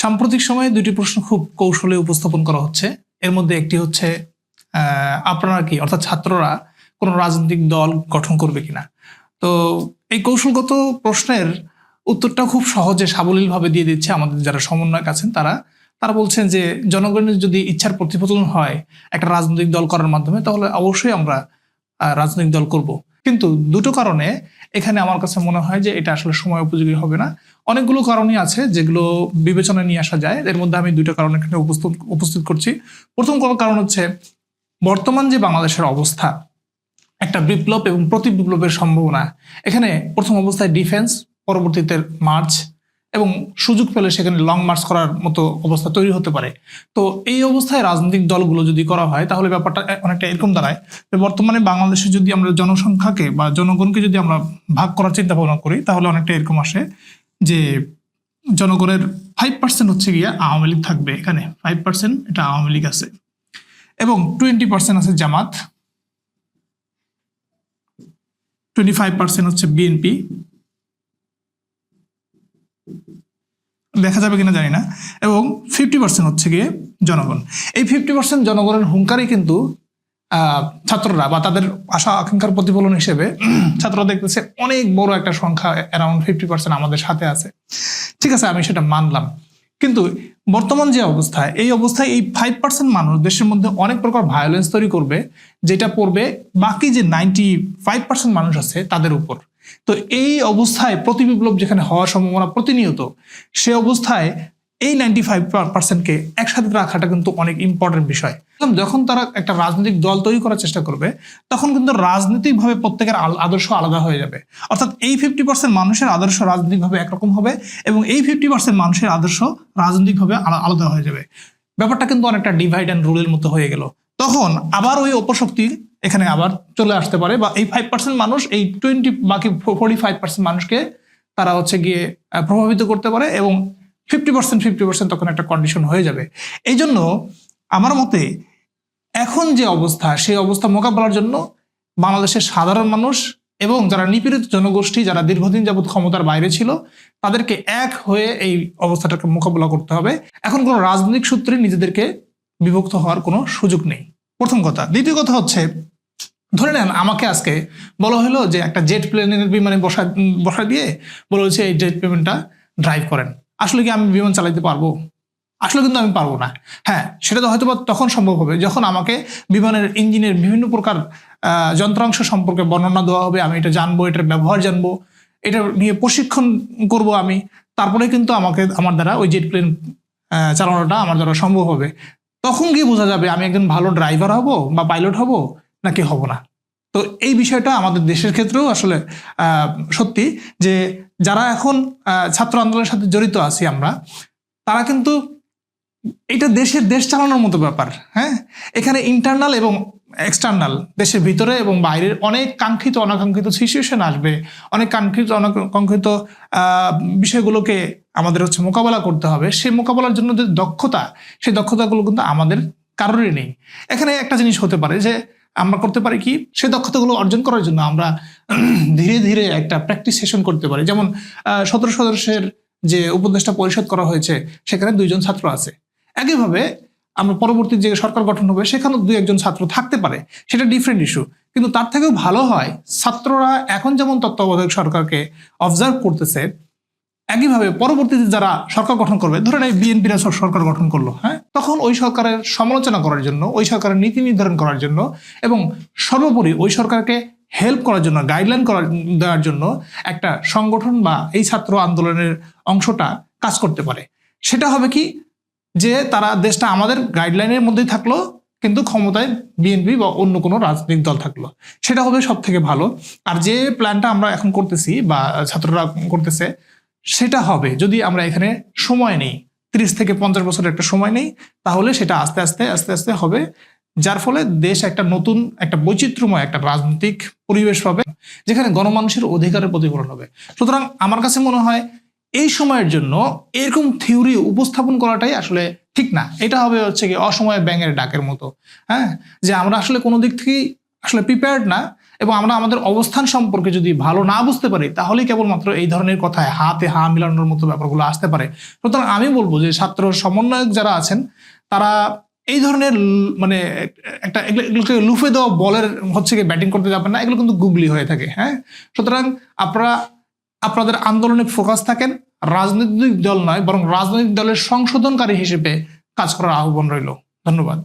সাম্প্রতিক সময়ে দুটি প্রশ্ন খুব কৌশলে উপস্থাপন করা হচ্ছে। এর মধ্যে একটি হচ্ছে আপনারা কি, অর্থাৎ ছাত্ররা কোনো রাজনৈতিক দল গঠন করবে কিনা? তো এই কৌশলগত প্রশ্নের উত্তরটা খুব সহজে সাবলীলভাবে দিয়ে দিচ্ছে আমাদের যারা সমন্বয়ক আছেন তারা। তারা বলছেন যে, জনগণের যদি ইচ্ছার প্রতিফলন হয় একটা রাজনৈতিক দল করার মাধ্যমে, তাহলে অবশ্যই আমরা রাজনৈতিক দল করব। কিন্তু দুটো কারণে এখানে আমার কাছে মনে হয় যে এটা আসলে সময় উপযোগী হবে না। অনেকগুলো কারণই আছে যেগুলো বিবেচনায় নিয়ে আসা যায়। এর মধ্যে আমি দুটো কারণ এখানে উপস্থিত উপস্থিত করছি। প্রথম কারণ হচ্ছে বর্তমান যে বাংলাদেশের অবস্থা, একটা বিপ্লব এবং প্রতি বিপ্লবের সম্ভাবনা। এখানে প্রথম অবস্থায় ডিফেন্স, পরবর্তীতে মার্চ এবং সুযোগ পেলে সেখানে লং মার্চ করার মতো অবস্থা তৈরি হতে পারে। তো এই অবস্থায় রাজনৈতিক দলগুলো যদি করা হয়, তাহলে ব্যাপারটা অনেকটা এরকম দাঁড়ায় যে বর্তমানে বাংলাদেশে যদি আমরা জনসংখ্যাকে বা জনগণকে যদি আমরা ভাগ করার চিন্তা ভাবনা করি, তাহলে অনেকটা এরকম আসে যে জনগণের ফাইভ পার্সেন্ট হচ্ছে গিয়ে আওয়ামী লীগ থাকবে এখানে। ফাইভ পার্সেন্ট এটা আওয়ামী লীগ আছে। এবং টোয়েন্টি পার্সেন্ট আছে জামাত। টোয়েন্টি ফাইভ পার্সেন্ট হচ্ছে বিএনপি দেখা যাবে কিনা জানি না। এবং ফিফটি পার্সেন্ট হচ্ছে গিয়ে জনগণ। এই ফিফটি পার্সেন্ট জনগণের হুঙ্কারই কিন্তু ছাত্ররা বা তাদের আশা, আকাঙ্ক্ষার প্রতিফলন হিসেবে ছাত্ররা দেখতেছে অনেক বড় একটা সংখ্যা অ্যারাউন্ড ফিফটি পার্সেন্ট আমাদের সাথে আছে। ঠিক আছে, আমি সেটা মানলাম। কিন্তু বর্তমান যে অবস্থায় এই অবস্থায় এই ফাইভ পার্সেন্ট মানুষ দেশের মধ্যে অনেক প্রকার ভায়োলেন্স তৈরি করবে, যেটা পড়বে বাকি যে নাইনটি ফাইভ পার্সেন্ট মানুষ আছে তাদের উপর। তো এই অবস্থায় প্রতি বিপ্লব যেখানে হওয়ার সম্ভাবনা প্রতিনিয়ত, সে অবস্থায় এই নাইনটি ফাইভ পার্সেন্টকে একসাথে রাখাটা কিন্তু অনেক ইম্পর্টেন্ট বিষয়। যখন তারা একটা রাজনৈতিক দল তৈরি করার চেষ্টা করবে, তখন কিন্তু রাজনৈতিকভাবে প্রত্যেকের আদর্শ আলাদা হয়ে যাবে। অর্থাৎ এই ফিফটি পার্সেন্ট মানুষের আদর্শ রাজনৈতিকভাবে একরকম হবে এবং এই ফিফটি পার্সেন্ট মানুষের আদর্শ রাজনৈতিকভাবে আলা- আলাদা হয়ে যাবে। ব্যাপারটা কিন্তু অনেকটা ডিভাইড অ্যান্ড রুলের মতো হয়ে গেল। তখন আবার ওই অপশক্তি এখানে আবার চলে আসতে পারে বা এই ফাইভ পার্সেন্ট মানুষ, এই টোয়েন্টি বাকি ফোর্টি ফাইভ পার্সেন্ট মানুষকে তারা হচ্ছে গিয়ে প্রভাবিত করতে পারে এবং ফিফটি পার্সেন্ট ফিফটি পার্সেন্ট তখন একটা কন্ডিশন হয়ে যাবে। এই জন্য আমার মতে এখন যে অবস্থা, সেই অবস্থা মোকাবেলার জন্য বাংলাদেশের সাধারণ মানুষ এবং যারা নিপীড়িত জনগোষ্ঠী, যারা দীর্ঘদিন যাবৎ ক্ষমতার বাইরে ছিল, তাদেরকে এক হয়ে এই অবস্থাটাকে মোকাবেলা করতে হবে। এখন কোনো রাজনৈতিক সূত্রে নিজেদেরকে বিভক্ত হওয়ার কোনো সুযোগ নেই। প্রথম কথা। দ্বিতীয় কথা হচ্ছে ধরে নেন আমাকে আজকে বলা হলো যে একটা জেট প্লেনের বিমানে বসা বসা দিয়ে বলা হচ্ছে এই জেট প্লেনটা ড্রাইভ করেন। আসলে কি আমি বিমান চালাতে পারব? আসলে কিন্তু আমি পারব না। হ্যাঁ সেটা তো হয়তো তখন সম্ভব হবে। যখন আমাকে বিমানের ইঞ্জিনের বিভিন্ন প্রকার যন্ত্রাংশ সম্পর্কে বর্ণনা দেওয়া হবে, আমি এটা জানব, এটার ব্যবহার জানব, এটা নিয়ে প্রশিক্ষণ করব আমি, তারপরে কিন্তু আমাকে, আমার দ্বারা ওই জেট প্লেন চালানোটা আমার দ্বারা সম্ভব হবে। তখন গিয়ে বোঝা যাবে আমি একজন ভালো ড্রাইভার হব বা পাইলট হব। নাকি হব না? তো এই বিষয়টা আমাদের দেশের ক্ষেত্রেও আসলে সত্যি যে যারা এখন ছাত্র আন্দোলনের সাথে জড়িত আছি আমরা, তারা কিন্তু এটা দেশের দেশ চালানোর মতো ব্যাপার হ্যাঁ? এখানে ইন্টারনাল এবং এক্সটার্নাল দেশের ভিতরে এবং বাইরের অনেক কাঙ্ক্ষিত, অনাকাঙ্ক্ষিত সিচুয়েশন আসবে। অনেক কাঙ্ক্ষিত, অনাকাঙ্ক্ষিত বিষয়গুলোকে আমাদের হচ্ছে মোকাবেলা করতে হবে। সেই মোকাবেলার জন্য যে দক্ষতা সেই দক্ষতাগুলো কিন্তু আমাদের কারোরই নেই। এখানে একটা জিনিস হতে পারে যে আমরা করতে পারি কি? সেই দক্ষতাগুলো অর্জন করার জন্য আমরা ধীরে ধীরে একটা প্র্যাকটিস সেশন করতে পারি। যেমন সতেরো সদস্যের যে উপদেষ্টা পরিষদ করা হয়েছে, সেখানে দুইজন ছাত্র আছে। একইভাবে আমরা পরবর্তী যে সরকার গঠন হবে, সেখানেও দুই একজন ছাত্র থাকতে পারে। সেটা ডিফারেন্ট ইস্যু কিন্তু তার থেকেও ভালো হয়, ছাত্ররা এখন যেমন তত্ত্বাবধায়ক সরকারকে অবজার্ভ করতেছে, একইভাবে পরবর্তীতে যারা সরকার গঠন করবে ধরেন এই বিএনপিরা সরকার গঠন করল হ্যাঁ? তখন ওই সরকারের সমালোচনা করার জন্য, ওই সরকারের নীতি নির্ধারণ করার জন্য এবং সর্বোপরি ওই সরকারকে হেল্প করার জন্য গাইডলাইন করার দেওয়ার জন্য একটা সংগঠন বা এই ছাত্র আন্দোলনের অংশটা কাজ করতে পারে। সেটা হবে কি যে তারা দেশটা আমাদের গাইডলাইনের মধ্যেই থাকল, কিন্তু ক্ষমতায় বিএনপি বা অন্য কোনো রাজনৈতিক দল থাকল। সেটা হবে সব থেকে ভালো। আর যে প্ল্যানটা আমরা এখন করতেছি বা ছাত্ররা করতেছে, সেটা হবে যদি আমরা এখানে সময় নেই তিরিশ থেকে পঞ্চাশ বছরের একটা সময় নেই, তাহলে সেটা আস্তে আস্তে আস্তে আস্তে হবে। যার ফলে দেশ একটা নতুন, একটা বৈচিত্র্যময়, একটা রাজনৈতিক পরিবেশ পাবে, যেখানে গণমানুষের অধিকারের প্রতিফলন হবে। সুতরাং আমার কাছে মনে হয় এই সময়ের জন্য এরকম থিওরি উপস্থাপন করাটাই আসলে ঠিক না। এটা হবে হচ্ছে কি অসময়ে ব্যাঙের ডাকের মতো হ্যাঁ? যে আমরা আসলে কোনো দিক থেকেই আসলে প্রিপেয়ার্ড না এবং আমরা আমাদের অবস্থান সম্পর্কে যদি ভালো না বুঝতে পারি, তাহলেই কেবলমাত্র এই ধরনের কথায় হাতে হা মিলানোর মতো ব্যাপারগুলো আসতে পারে। সুতরাং আমি বলব যে ছাত্র সমন্বয়ক যারা আছেন, তারা এই ধরনের মানে একটা এগুলো- এগুলোকে লুফে দেওয়া বলের হচ্ছে কি ব্যাটিং করতে যাবেন না, এগুলো কিন্তু গুগলি হয়ে থাকে হ্যাঁ? সুতরাং আপনারা, আপনাদের আন্দোলনে ফোকাস থাকেন, রাজনৈতিক দল নয়, বরং রাজনৈতিক দলের সংশোধনকারী হিসেবে কাজ করার আহ্বান রইল। ধন্যবাদ।